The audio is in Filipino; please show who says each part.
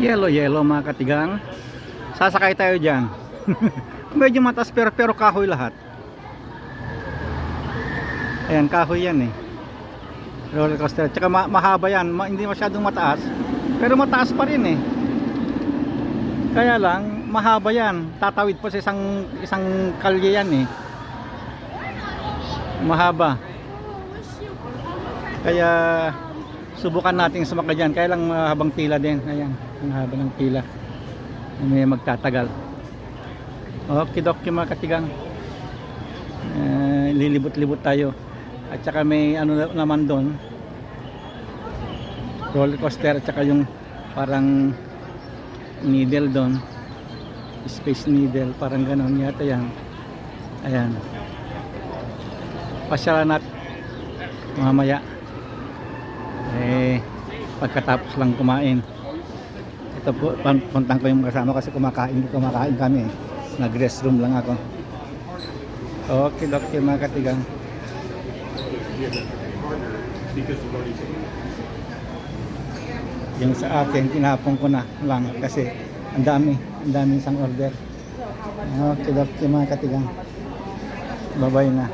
Speaker 1: Yellow, yellow mga katigang. Sasakay tayo dyan. Medyo mataas pero, pero kahoy lahat. Ayan, kahoy yan eh. Roller coaster. Tsaka ma- mahaba yan. Ma- hindi masyadong mataas. Pero mataas pa rin eh. Kaya lang, mahaba yan. Tatawid po sa isang, isang kalye yan eh. Mahaba. Kaya subukan natin sumakay dyan. Kaya lang mahabang pila din. Ayan, ang haba ng pila. May magtatagal. Okay, doki mga katigang. Eh, lilibot-libot tayo. At saka may ano na- naman doon. Roller coaster at saka yung parang needle doon. Space needle, parang ganon yata yan. Ayan. Pasyalan natin mamaya eh pagkatapos lang kumain. Ito po puntang ko yung kasama kasi kumakain kumakain kami eh. nag restroom lang ako. Okay okay mga katigang. Yung sa akin tinapon ko na lang kasi ang dami ang dami isang order. Okay okay mga katigang. Bye na